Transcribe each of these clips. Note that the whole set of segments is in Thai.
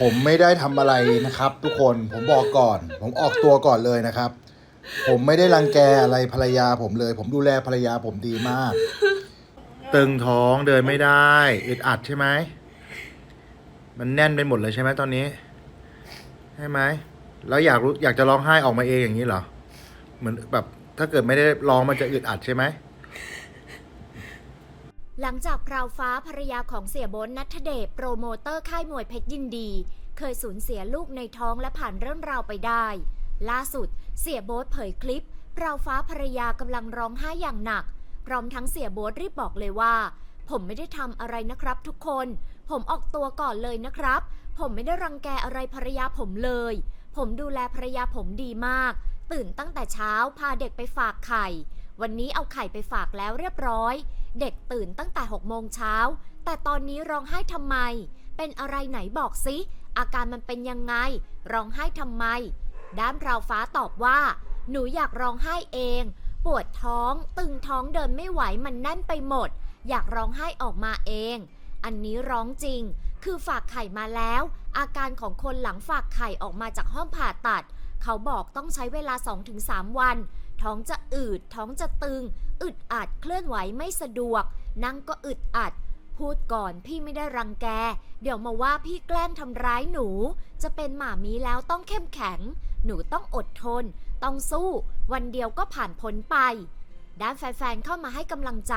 ผมไม่ได้ทำอะไรนะครับ ทุกคนผมบอกก่อน ผมออกตัวก่อนเลยนะครับ ผมไม่ได้รังแกอะไรภรรยาผมเลย ผมดูแลภรรยาผมดีมาก ตึงท้องเดินไม่ได้อึดอัดใช่ไหมมันแน่นไปหมดเลยใช่ไหมตอนนี้ใช่ไหมแล้วอยากรู้อยากจะร้องไห้ออกมาเองอย่างนี้เหรอเหมือนแบบถ้าเกิดไม่ได้ร้องมันจะอึดอัดใช่ไหม หลังจากพราวฟ้าภรรยาของเสียโบนนัทเดชโปรโมเตอร์ค่ายมวยเพชรยินดี เคยสูญเสียลูกในท้องและผ่านเรื่องราวไปได้ ล่าสุด เสียโบ๊ทเผยคลิปพราวฟ้าภรรยากำลังร้องไห้อย่างหนัก พร้อมทั้งเสียโบ๊ทรีบบอกเลยว่า ผมไม่ได้ทำอะไรนะครับทุกคน ผมออกตัวก่อนเลยนะครับ ผมไม่ได้รังแกอะไรภรรยาผมเลย ผมดูแลภรรยาผมดีมาก ตื่นตั้งแต่เช้าพาเด็กไปฝากไข่ วันนี้เอาไข่ไปฝากแล้วเรียบร้อย เด็กตื่นตั้งแต่6โมงเช้า แต่ตอนนี้ร้องไห้ทำไม เป็นอะไรไหนบอกสิ อาการมันเป็นยังไง ร้องไห้ทำไม ด้านราวฟ้าตอบว่า หนูอยากร้องไห้เอง ปวดท้อง ตึงท้องเดินไม่ไหวมันแน่นไปหมด อยากร้องไห้ออกมาเอง อันนี้ร้องจริง คือฝากไข่มาแล้ว อาการของคนหลังฝากไข่ออกมาจากห้องผ่าตัด เขาบอกต้องใช้เวลา 2-3 วัน ท้องจะอืด ท้องจะตึง อึดอัดเคลื่อนไหวไม่สะดวก นั่งก็อึดอัด พูดก่อนพี่ไม่ได้รังแก เดี๋ยวมาว่าพี่แกล้งทำร้ายหนู จะเป็นหมามีแล้วต้องเข้มแข็ง หนูต้องอดทน ต้องสู้ วันเดียวก็ผ่านพ้นไป ด้านแฟนๆเข้ามาให้กำลังใจ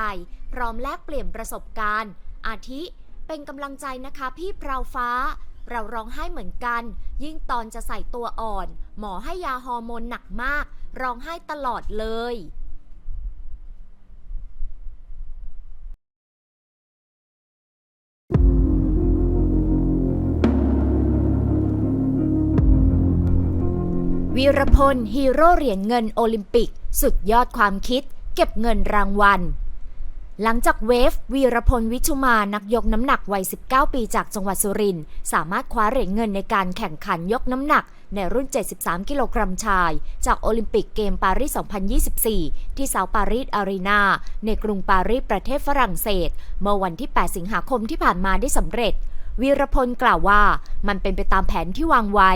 พร้อมแลกเปลี่ยนประสบการณ์ อาทิ เป็นกำลังใจนะคะพี่เพราฟ้าเราร้องไห้เหมือนกัน ยิ่งตอนจะใส่ตัวอ่อน หมอให้ยาฮอร์โมนหนักมาก ร้องไห้ตลอดเลย วีรพลฮีโร่เหรียญเงินโอลิมปิก สุดยอดความคิด เก็บเงินรางวัล หลังจากเวฟ วีรพลวิชุมานักยกน้ำหนักวัย 19 ปีจากจังหวัดสุรินทร์สามารถคว้าเหรียญเงินในการแข่งขันยกน้ำหนัก ในรุ่น 73 กิโลกรัมชาย จากโอลิมปิกเกมปารีส 2024 ที่เซาปารีสอารีนาในกรุงปารีสประเทศฝรั่งเศส เมื่อวันที่ 8 สิงหาคมที่ผ่านมาได้สำเร็จวีรพลกล่าวว่ามันเป็นไปตามแผนที่วางไว้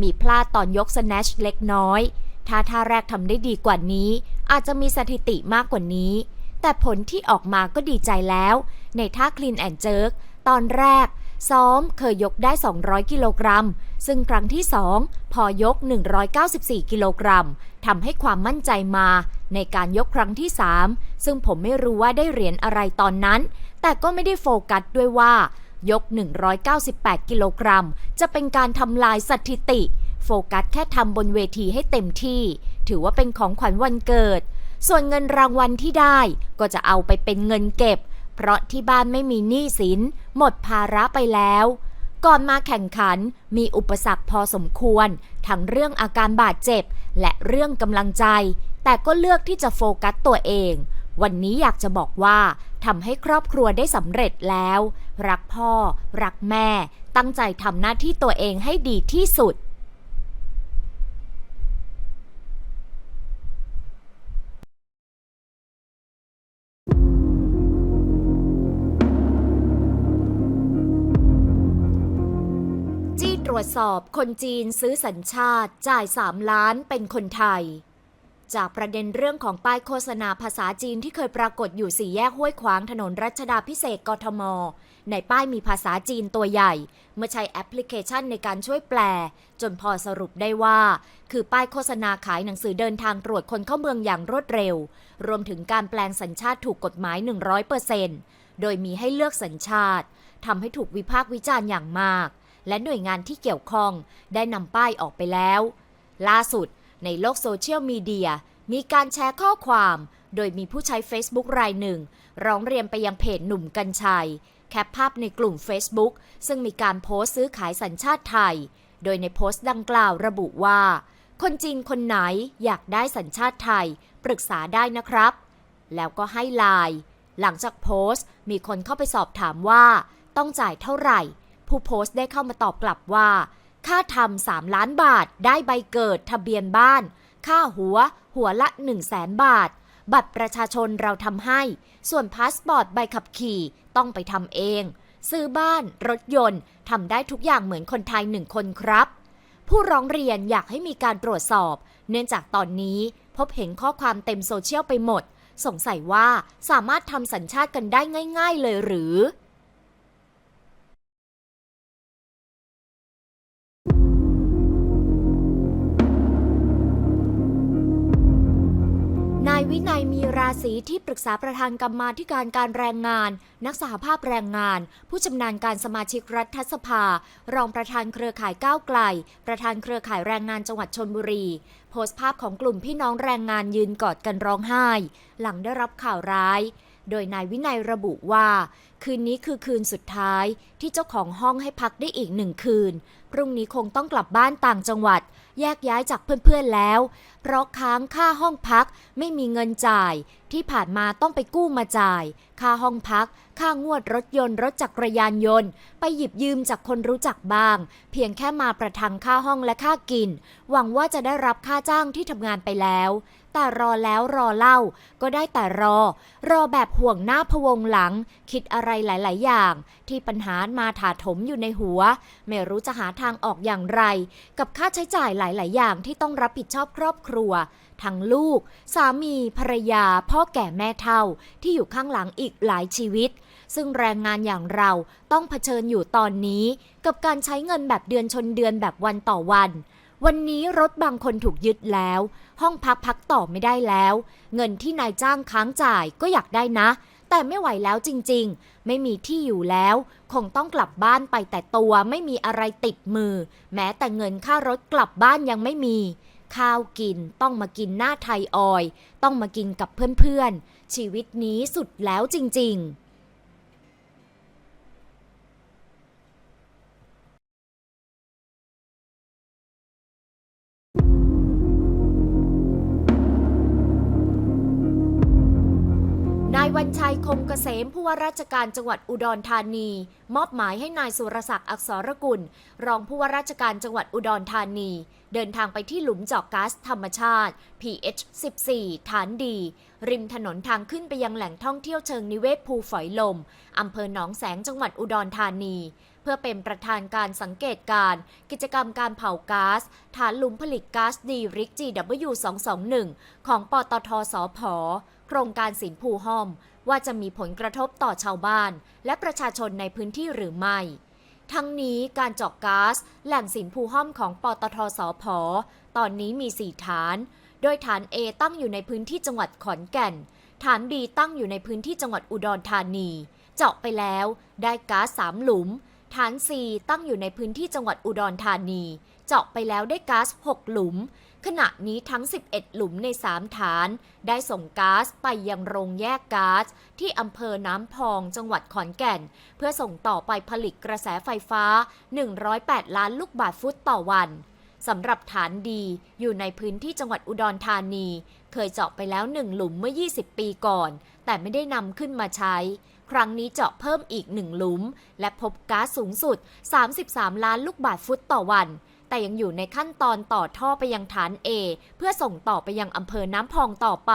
มีพลาดตอนยกสแนชเล็กน้อย ถ้าท่าแรกทำได้ดีกว่านี้ อาจจะมีสถิติมากกว่านี้ แต่ผลที่ออกมาก็ดีใจแล้ว ในท่าคลีนแอนเจิร์กตอนแรก ซ้อมเคยยกได้ 200 กิโลกรัม ซึ่งครั้งที่ 2 พอยก 194 กิโลกรัมทำให้ความมั่นใจมา ในการยกครั้งที่ 3 ซึ่งผมไม่รู้ว่าได้เหรียญอะไรตอนนั้น แต่ก็ไม่ได้โฟกัสด้วยว่า ยก 198 กิโลกรัม จะเป็นการทำลายสถิติ โฟกัสแค่ทำบนเวทีให้เต็มที่ ถือว่าเป็นของขวัญวันเกิด ส่วนเงินรางวัลที่ได้ก็จะเอาไปเป็นเงินเก็บ เพราะที่บ้านไม่มีหนี้สิน หมดภาระไปแล้ว ก่อนมาแข่งขันมีอุปสรรคพอสมควร ทั้งเรื่องอาการบาดเจ็บ และเรื่องกำลังใจ แต่ก็เลือกที่จะโฟกัสตัวเอง วันนี้อยากจะบอกว่า ทำให้ครอบครัวได้สำเร็จแล้ว รักพ่อ รักแม่ ตั้งใจทำหน้าที่ตัวเองให้ดีที่สุด จี้ตรวจสอบคนจีนซื้อสัญชาติจ่าย 3 ล้านเป็นคนไทย จากประเด็นเรื่องของป้ายโฆษณาภาษาจีนที่เคยปรากฏอยู่สี่แยกห้วยขวางถนนรัชดาพิเศษกทม ในป้ายมีภาษาจีนตัวใหญ่ เมื่อใช้แอปพลิเคชันในการช่วยแปล จนพอสรุปได้ว่า คือป้ายโฆษณาขายหนังสือเดินทางตรวจคนเข้าเมืองอย่างรวดเร็ว รวมถึงการแปลงสัญชาติถูกกฎหมาย 100%โดยมีให้เลือกสัญชาติทำให้ถูกวิพากษ์วิจารณ์อย่างมาก และหน่วยงานที่เกี่ยวข้องได้นำป้ายออกไปแล้ว ล่าสุด ในโลกโซเชียลมีเดียมีการแชร์ข้อความ โดยมีผู้ใช้ Facebook รายหนึ่ง ร้องเรียนไปยังเพจหนุ่มกัญชัย แคปภาพในกลุ่ม Facebook ซึ่งมีการโพสต์ซื้อขายสัญชาติไทย โดยในโพสต์ดังกล่าวระบุว่า คนจีนคนไหนอยากได้สัญชาติไทย ปรึกษาได้นะครับ แล้วก็ให้ไลน์หลังจากโพสต์ มีคนเข้าไปสอบถามว่า ต้องจ่ายเท่าไหร่ ผู้โพสต์ได้เข้ามาตอบกลับว่า ค่าทำ3ล้านบาท ได้ใบเกิดทะเบียนบ้าน ค่าหัว หัวละ1 0 0 0 0แสนบาท บัตรประชาชนเราทำให้ ส่วนพาสปอร์ตใบขับขี่ต้องไปทำเอง ซื้อบ้าน รถยนต์ทำได้ทุกอย่างเหมือนคนไทยหนึ่งคนครับ ผู้ร้องเรียนอยากให้มีการตรวจสอบ เนื่องจากตอนนี้พบเห็นข้อความเต็มโซเชียลไปหมด สงสัยว่าสามารถทำสัญชาติกันได้ง่าย ๆ เลยหรือ วินัยมีราศีที่ปรึกษาประธานกรรมาธิการการแรงงาน นักสหภาพแรงงาน ผู้ชำนาญการสมาชิกรัฐสภา รองประธานเครือข่ายก้าวไกล ประธานเครือข่ายแรงงานจังหวัดชนบุรี โพสต์ภาพของกลุ่มพี่น้องแรงงานยืนกอดกันร้องไห้ หลังได้รับข่าวร้าย โดยนายวินัยระบุว่า คืนนี้คือคืนสุดท้ายที่เจ้าของห้องให้พักได้อีกหนึ่งคืน พรุ่งนี้คงต้องกลับบ้านต่างจังหวัด แยกย้ายจากเพื่อนๆแล้ว เพราะค้างค่าห้องพักไม่มีเงินจ่าย ที่ผ่านมาต้องไปกู้มาจ่าย ค่าห้องพัก ค่างวดรถยนต์รถจักรยานยนต์ ไปหยิบยืมจากคนรู้จักบ้าง เพียงแค่มาประทังค่าห้องและค่ากิน หวังว่าจะได้รับค่าจ้างที่ทำงานไปแล้วแต่รอแล้วรอเล่า ก็ได้แต่รอ รอแบบห่วงหน้าพวงหลัง คิดอะไรหลาย ๆ อย่าง ที่ปัญหามาถาถมอยู่ในหัว ไม่รู้จะหาทางออกอย่างไร กับค่าใช้จ่ายหลาย ๆ อย่างที่ต้องรับผิดชอบครอบครัว ทั้งลูก สามี ภรรยา พ่อแก่แม่เฒ่า ที่อยู่ข้างหลังอีกหลายชีวิต ซึ่งแรงงานอย่างเราต้องเผชิญอยู่ตอนนี้ กับการใช้เงินแบบเดือนชนเดือนแบบวันต่อวันวันนี้รถบางคนถูกยึดแล้ว ห้องพักพักต่อไม่ได้แล้ว เงินที่นายจ้างค้างจ่ายก็อยากได้นะ แต่ไม่ไหวแล้วจริงๆ ไม่มีที่อยู่แล้ว คงต้องกลับบ้านไปแต่ตัวไม่มีอะไรติดมือ แม้แต่เงินค่ารถกลับบ้านยังไม่มี ข้าวกินต้องมากินหน้าไทยออย ต้องมากินกับเพื่อนๆ ชีวิตนี้สุดแล้วจริงๆ นายวันชัยคมเกษมผู้ว่าราชการจังหวัดอุดรธานี มอบหมายให้นายสุรศักดิ์อักษรกุล รองผู้ว่าราชการจังหวัดอุดรธานี เดินทางไปที่หลุมเจาะก๊าซธรรมชาติ PH 14 ฐานดี ริมถนนทางขึ้นไปยังแหล่งท่องเที่ยวเชิงนิเวศภูฝอยลมอำเภอหนองแสงจังหวัดอุดรธานี เพื่อเป็นประธานการสังเกตการ กิจกรรมการเผาก๊าซฐานหลุมผลิตก๊าซดีริก GW 221 ของปตทสพโครงการสินภูห้อม ว่าจะมีผลกระทบต่อชาวบ้าน และประชาชนในพื้นที่หรือไม่ทั้งนี้การเจาะก๊าซแหล่งสินภูห้อมของปตทสพตอนนี้มี 4 ฐาน โดยฐาน A ตั้งอยู่ในพื้นที่จังหวัดขอนแก่น ฐาน B ตั้งอยู่ในพื้นที่จังหวัดอุดรธานี เจาะไปแล้วได้ก๊าซ3หลุม ฐาน C ตั้งอยู่ในพื้นที่จังหวัดอุดรธานี เจาะไปแล้วได้ก๊าซ 6 หลุม ขณะนี้ทั้ง 11 หลุมใน 3 ฐาน ได้ส่งก๊าซไปยังโรงแยกก๊าซที่อำเภอน้ำพองจังหวัดขอนแก่น เพื่อส่งต่อไปผลิตกระแสไฟฟ้า 108 ล้านลูกบาศก์ฟุตต่อวันสำหรับฐานดีอยู่ในพื้นที่จังหวัดอุดรธานี เคยเจาะไปแล้วหนึ่งหลุมเมื่อ 20 ปีก่อน แต่ไม่ได้นำขึ้นมาใช้ครั้งนี้เจาะเพิ่มอีกหนึ่งหลุม และพบก๊าซสูงสุด 33 ล้านลูกบาศก์ฟุตต่อวัน แต่ยังอยู่ในขั้นตอนต่อท่อไปยังฐาน A เพื่อส่งต่อไปยังอำเภอน้ำพองต่อไป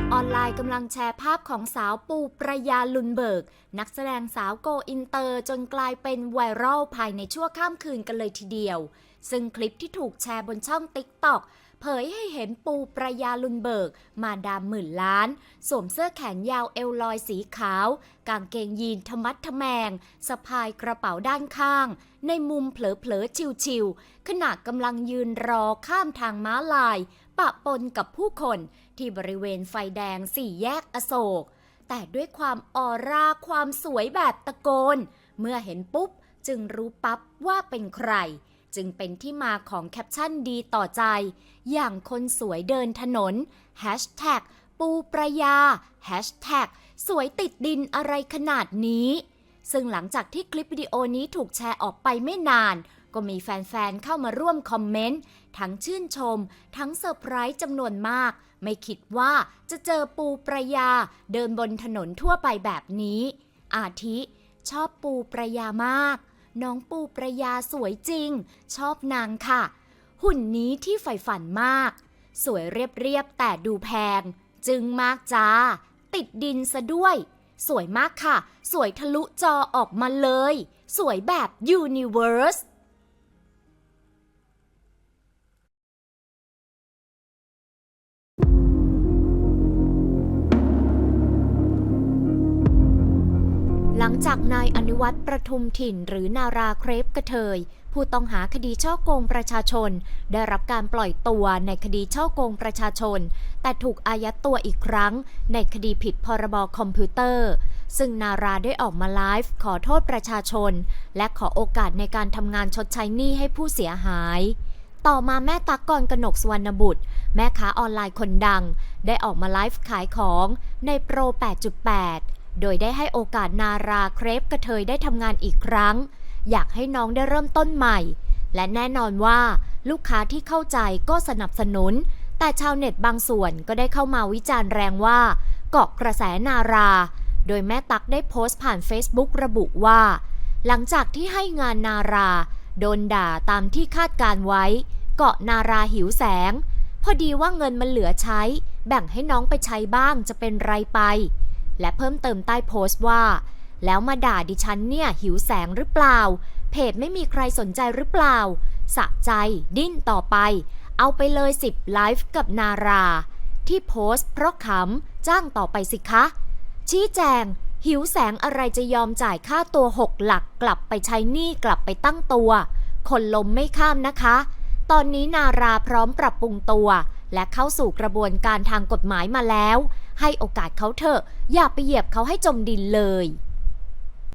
กออนไลน์กำลังแชร์ภาพของสาวปูประยาลุนเบิร์กนักแสดงสาวโกอินเตอร์จนกลายเป็นไวรัลภายในชั่วข้ามคืนกันเลยทีเดียว ซึ่งคลิปที่ถูกแชร์บนช่อง TikTok เผยให้เห็นปูประยาลุนเบิร์กมาดามหมื่นล้าน สวมเสื้อแขนยาวเอวลอยสีขาว กางเกงยีนทมัดทแมง สะพายกระเป๋าด้านข้าง ในมุมเผลอๆ ชิวๆขณะกำลังยืนรอข้ามทางม้าลาย ปะปนกับผู้คนที่บริเวณไฟแดงสี่แยกอโศก แต่ด้วยความออร่าความสวยแบบตะโกน เมื่อเห็นปุ๊บจึงรู้ปั๊บว่าเป็นใคร จึงเป็นที่มาของแคปชั่นดีต่อใจ อย่างคนสวยเดินถนน Hashtag ปูประยา Hashtag สวยติดดินอะไรขนาดนี้ ซึ่งหลังจากที่คลิปวิดีโอนี้ถูกแชร์ออกไปไม่นาน ก็มีแฟนๆ เข้ามาร่วมคอมเมนต์ ทั้งชื่นชม ทั้งเซอร์ไพรส์จำนวนมาก ไม่คิดว่าจะเจอปูประยา เดินบนถนนทั่วไปแบบนี้ อาทิ ชอบปูประยามาก น้องปูประยาสวยจริง ชอบนางค่ะ หุ่นนี้ที่ใฝ่ฝันมาก สวยเรียบๆ แต่ดูแพง จึงมากจ้า ติดดินซะด้วย สวยมากค่ะ สวยทะลุจอออกมาเลย สวยแบบ Universe หลังจากนายอนุวัตรประทุมถิ่นหรือนาราเครปกระเทย ผู้ต้องหาคดีช่อโกงประชาชน ได้รับการปล่อยตัวในคดีช่อโกงประชาชน แต่ถูกอายัดตัวอีกครั้ง ในคดีผิดพรบคอมพิวเตอร์ ซึ่งนาราได้ออกมาไลฟ์ขอโทษประชาชน และขอโอกาสในการทำงานชดใช้หนี้ให้ผู้เสียหายต่อมาแม่ตักกรกนกสวรรณบุตร แม่ค้าออนไลน์คนดัง ได้ออกมาไลฟ์ขายของในโปร 8.8 โดยได้ให้โอกาสนาราเครปกระเทยได้ทำงานอีกครั้ง อยากให้น้องได้เริ่มต้นใหม่ และแน่นอนว่าลูกค้าที่เข้าใจก็สนับสนุน แต่ชาวเน็ตบางส่วนก็ได้เข้ามาวิจารณ์แรงว่า เกาะกระแสนารา โดยแม่ตักได้โพสต์ผ่าน Facebook ระบุว่า หลังจากที่ให้งานนารา โดนด่าตามที่คาดการไว้ เกาะนาราหิวแสง พอดีว่าเงินมันเหลือใช้ แบ่งให้น้องไปใช้บ้างจะเป็นไรไป และเพิ่มเติมใต้โพสต์ว่า แล้วมาด่าดิฉันเนี่ยหิวแสงหรือเปล่า เพจไม่มีใครสนใจหรือเปล่า สะใจ ดิ้นต่อไป เอาไปเลย10ไลฟ์กับนารา ที่โพสต์เพราะขำจ้างต่อไปสิคะ ชี้แจง หิวแสงอะไรจะยอมจ่ายค่าตัว6หลักกลับไปใช้หนี้กลับไปตั้งตัว คนลมไม่ข้ามนะคะ ตอนนี้นาราพร้อมปรับปรุงตัวและเข้าสู่กระบวนการทางกฎหมายมาแล้ว ให้โอกาสเขาเถอะ อย่าไปเหยียบเขาให้จมดินเลย